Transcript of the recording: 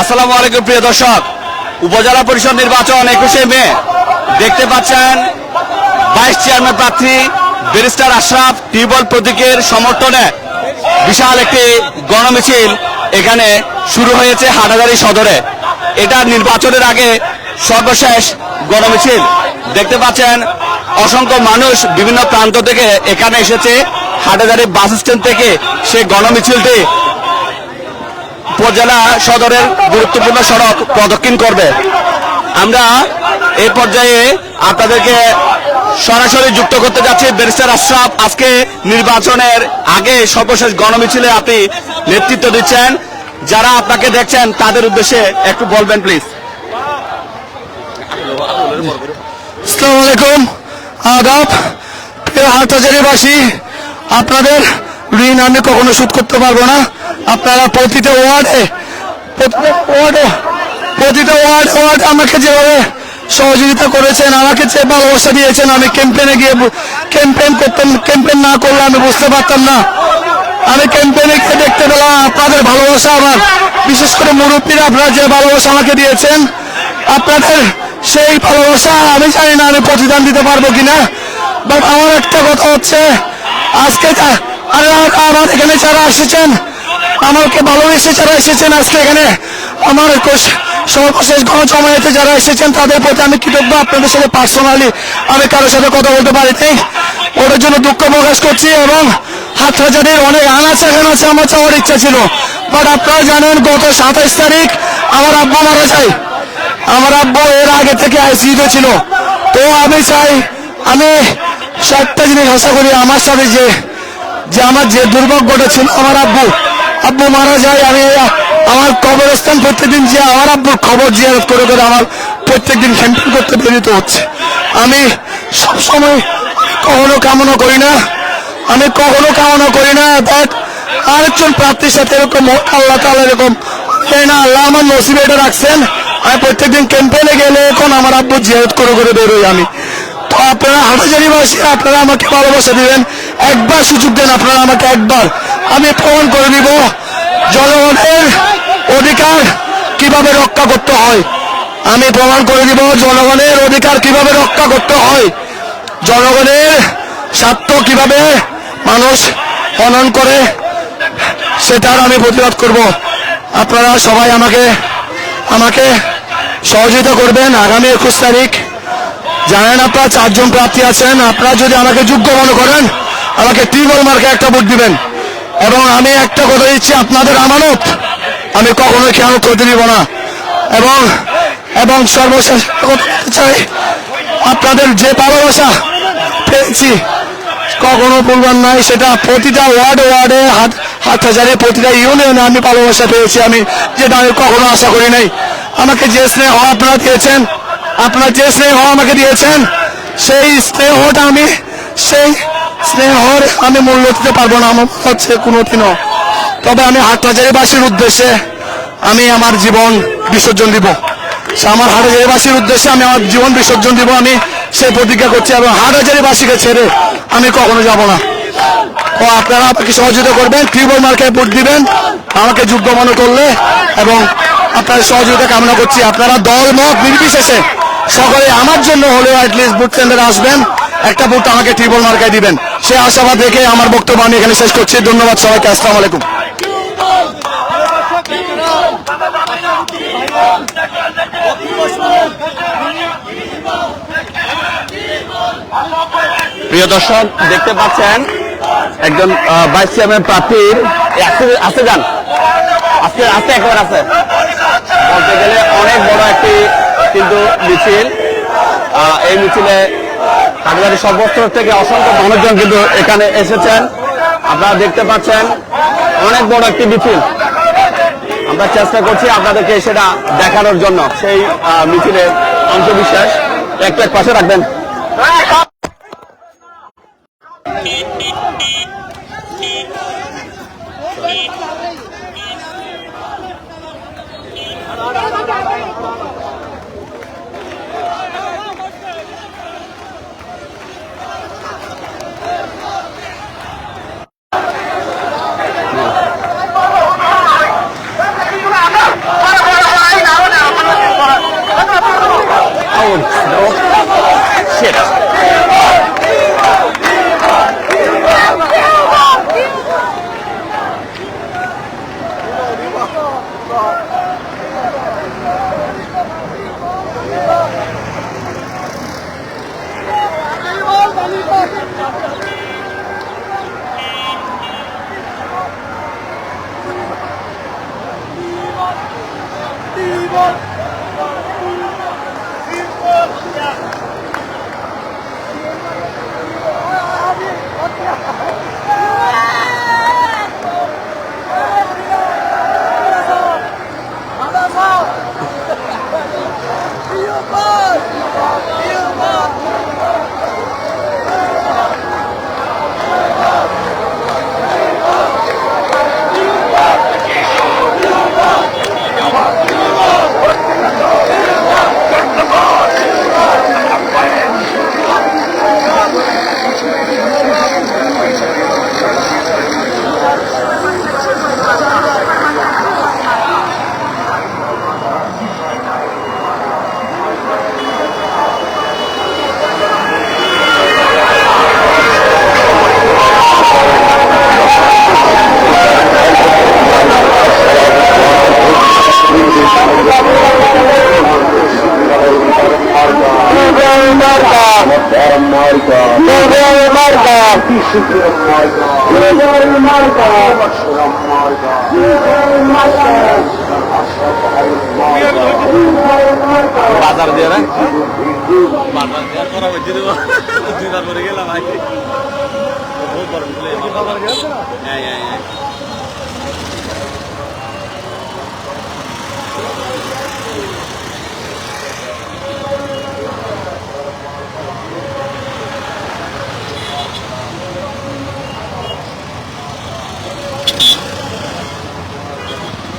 আসসালামু আলাইকুম, প্রিয় দর্শক। উপজেলা পরিষদ নির্বাচন একুশে মে। দেখতে পাচ্ছেন, ভাইস চেয়ারম্যান প্রার্থী ব্যারিস্টার আশরাফ টিউবওয়েল প্রতীকের সমর্থনে বিশাল একটি গণমিছিল এখানে শুরু হয়েছে হাটাজারি সদরে। এটা নির্বাচনের আগে সর্বশেষ গণমিছিল। দেখতে পাচ্ছেন, অসংখ্য মানুষ বিভিন্ন প্রান্ত থেকে এখানে এসেছে। হাটাজারি বাস স্ট্যান্ড থেকে সেই গণমিছিলটি উপজেলা সদরের গুরুত্বপূর্ণ সড়ক প্রদক্ষিণ করবে। আমরা এই পর্যায়ে আপনাদেরকে সরাসরি যুক্ত করতে যাচ্ছি। ব্যারিস্টার আশরাফ, আজকে নির্বাচনের আগে সর্বশেষ গণমিছিলে আপনি নেতৃত্ব দিচ্ছেন। যারা আপনাকে দেখছেন, তাদের উদ্দেশ্যে একটু বলবেন প্লিজ আসসালামু আলাইকুম। আদাব হাটহাজারিবাসী, আপনাদের ঋণ আমি কখনো শোধ করতে পারব না। আপনারা প্রতিটা ওয়ার্ডে প্রতিটা ওয়ার্ডে, প্রতিটা ওয়ার্ড ওয়ার্ড আমাকে যেভাবে সহযোগিতা করেছেন, আমাকে যে ভালোবাসা দিয়েছেন, আমি ক্যাম্পেনে গিয়ে ক্যাম্পেন করতাম ক্যাম্পেন না করলে আমি বুঝতে পারতাম না। আমি ক্যাম্পেনে গিয়ে দেখতে পেলাম, আপনাদের ভালোবাসা আমার। বিশেষ করে মুরব্বীরা আপনারা যে ভালোবাসা আমাকে দিয়েছেন, আপনাদের সেই ভালোবাসা, আমি জানি না আমি প্রতিদান দিতে পারব কিনা বাট আমার একটা কথা হচ্ছে, আজকে আমার এখানে যারা এসেছেন আমাকে ভালোবেসে যারা এসেছেন আজকে এখানে, আমার সর্বশেষ গণজমায়েতে যারা এসেছেন, তাদের প্রতি আমি কৃতজ্ঞ। আপনাদের সাথে পার্সোনালি আমি কারোর সাথে কথা বলতে পারি নাই ওটার জন্য দুঃখ প্রকাশ করছি এবং হাটহাজারির অনেক আনাচে আনাচে আমার যাওয়ার ইচ্ছা ছিল। বাট আপনারা জানেন, গত সাতাইশ তারিখ আমার আব্বু মারা যায়। আমার আব্বু এর আগে থেকে আইসিইউতে ছিল। তো আমি চাই, আমি সাতটা জিনিস আশা করি আমার সাথে যে যে আমার যে দুর্ভাগ্যটা ছিল, আমার আব্বু আব্বু মারা যায়, আমি আমার কবরস্থান প্রত্যেকদিন যে আমার আব্বুর খবর জিয়ারত করে করে আমার প্রত্যেকদিন ক্যাম্পেন করতে প্রেরিত হচ্ছে। আমি সবসময় কখনো কামনা করি না, আমি কখনো কামনা করি না, দেখ, আরেকজন প্রার্থীর সাথে এরকম আল্লাহ তাআলা এরকম না, আল্লাহ আমার নসিবে এটা রাখছেন, আমি প্রত্যেকদিন ক্যাম্পেনে গেলে এখন আমার আব্বু জিয়ারত করে করে বেরোই আমি। তো আপনারা হাটাজারিবাসী, আপনারা আমাকে ভালোবাসা দিবেন, একবার সুযোগ দেন, আপনারা আমাকে একবার আমি প্রমাণ করে দিব জনগণের অধিকার কীভাবে রক্ষা করতে হয়? আমি প্রমাণ করে দিব জনগণের অধিকার কীভাবে রক্ষা করতে হয়। জনগণের স্বার্থ কীভাবে মানুষ হনন করে, সেটার আমি প্রতিবাদ করব। আপনারা সবাই আমাকে আমাকে সহযোগিতা করবেন আগামী একুশ তারিখ। জানেন আপনারা চারজন প্রার্থী আছেন, আপনারা যদি আমাকে যোগ্য মনে করেন, আমাকে টিউবওয়েল মার্কে একটা ভোট দিবেন। এবং আমি একটা কথা দিচ্ছি, আপনাদের আমানত আমি কখনোই খেয়াল করতে দিব না। এবং এবং সর্বশেষ চাই, আপনাদের যে ভালোবাসা পেয়েছি, কখনো বলবার নাই, সেটা প্রতিটা ওয়ার্ডে ওয়ার্ডে হাত হাত হাজারে প্রতিটা ইউনিয়নে আমি ভালোবাসা পেয়েছি। আমি যেটা আমি কখনো আশা করি নাই। আমাকে যে স্নেহ আপনারা দিয়েছেন, আপনারা যে স্নেহ আমাকে দিয়েছেন, সেই স্নেহটা আমি, সেই স্নেহর আমি মূল্য দিতে পারব না, আমার হচ্ছে কোনোদিনও। তবে আমি হাটহাজারিবাসীর উদ্দেশ্যে আমি আমার জীবন বিসর্জন দিব। আমার হাটহাজারিবাসীর উদ্দেশ্যে আমি আমার জীবন বিসর্জন দিব, আমি সেই প্রতিজ্ঞা করছি এবং হাটহাজারিবাসীকে ছেড়ে আমি কখনো যাব না। ও, আপনারা আমাকে সহযোগিতা করবেন টিউবওয়েল মার্কে ভোট দিবেন, আমাকে যোগ্য মনে করলে এবং আপনার সহযোগিতা কামনা করছি। আপনারা দল মত নির্বিশেষে সকলে আমার জন্য হলেও অ্যাটলিস্ট বুথ সেন্টারে আসবেন। একটা ভোট আমাকে টিউবওয়েল মার্কায় দিবেন। সে আশাবাদ রেখে আমার বক্তব্য আমি এখানে শেষ করছি। ধন্যবাদ সবাইকে, আসসালামু আলাইকুম। প্রিয় দর্শক, দেখতে পাচ্ছেন একজন ভাইস চেয়ারম্যান প্রার্থীর আছে যান। আজকে আছে একবার আছে বলতে গেলে অনেক বড় একটি কিন্তু মিছিল। এই মিছিলে কাকজারি সর্বস্তর থেকে অসংখ্য মানুষজন কিন্তু এখানে এসেছেন। আপনারা দেখতে পাচ্ছেন, অনেক বড় একটি মিছিল। আমরা চেষ্টা করছি আপনাদেরকে সেটা দেখানোর জন্য। সেই মিছিলের অন্ধবিশ্বাস এক এক পাশে রাখবেন। of my God. You are my God. You are my God. You are my God. You are my God. You are my God. বাজার দিয়ে না বাজার দিয়ে করা হয়েছে দুইবার করে গেলাম ভাই হ্যাঁ হ্যাঁ হ্যাঁ